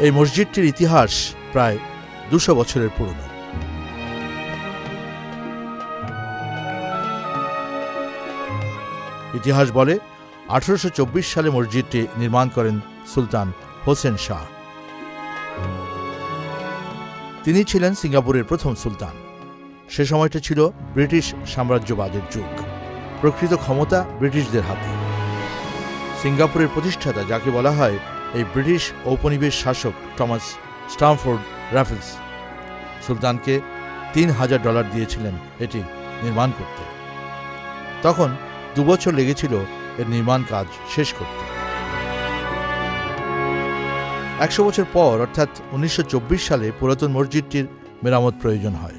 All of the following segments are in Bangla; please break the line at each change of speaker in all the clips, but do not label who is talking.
এই মসজিদটির ইতিহাস প্রায় দুশো বছরের পুরনো। ইতিহাস বলে, আঠারোশো চব্বিশ সালে মসজিদটি নির্মাণ করেন সুলতান হোসেন শাহ। তিনি ছিলেন সিঙ্গাপুরের প্রথম সুলতান। সে সময়টা ছিল ব্রিটিশ সাম্রাজ্যবাদের যুগ। প্রকৃত ক্ষমতা ব্রিটিশদের হাতে। সিঙ্গাপুরের প্রতিষ্ঠাতা, যাকে বলা হয় এই ব্রিটিশ ঔপনিবেশ শাসক টমাস স্টামফোর্ড র্যাফেলস সুলতানকে তিন হাজার ডলার দিয়েছিলেন এটি নির্মাণ করতে। তখন দুবছর লেগেছিল এর নির্মাণ কাজ শেষ করতে। একশো বছর পর, অর্থাৎ উনিশশো চব্বিশ সালে পুরাতন মসজিদটির মেরামত প্রয়োজন হয়।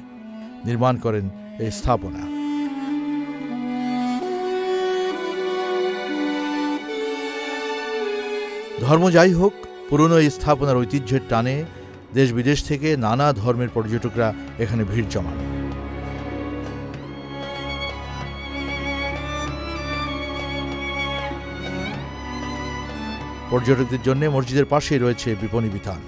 নির্মাণ করেন এই স্থাপনা। ধর্ম যাই হোক, পুরনো স্থাপনার ঐতিহ্যের টানে দেশ বিদেশ থেকে নানা ধর্মের পর্যটকরা এখানে ভিড় জমান। পর্যটকদের জন্য মসজিদের পাশেই রয়েছে বিপণী বিতান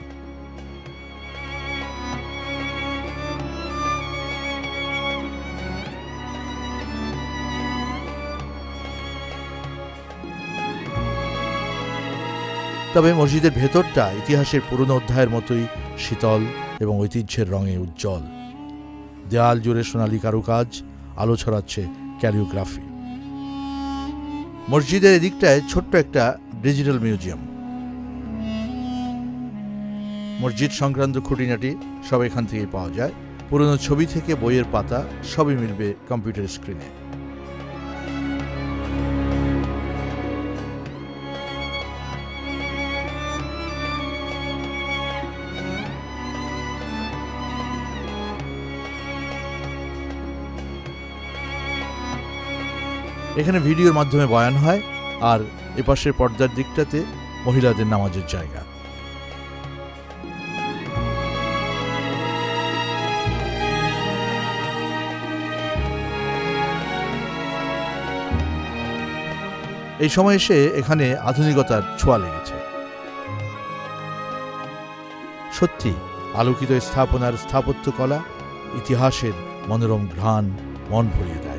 তবে মসজিদের ভেতরটা ইতিহাসের পুরনো অধ্যায়ের মতোই শীতল এবং ঐতিহ্যের রঙে উজ্জ্বল। দেয়াল জুড়ে সোনালী কারুকাজ, আলো ছড়াচ্ছে ক্যারিওগ্রাফি মসজিদের এদিকটায় ছোট্ট একটা ডিজিটাল মিউজিয়াম। মসজিদ সংক্রান্ত খুঁটিনাটি সব এখান থেকেই পাওয়া যায়। পুরনো ছবি থেকে বইয়ের পাতা সবই মিলবে কম্পিউটার স্ক্রিনে। এখানে ভিডিওর মাধ্যমে বয়ান হয় আর এপাশের পর্দার দিকটাতে মহিলাদের নামাজের জায়গা। এই সময় এসে এখানে আধুনিকতার ছোঁয়া লেগেছে। সত্যি, আলোকিত স্থাপনার স্থাপত্যকলা ইতিহাসের মনোরম ঘ্রাণ মন ভরিয়ে দেয়।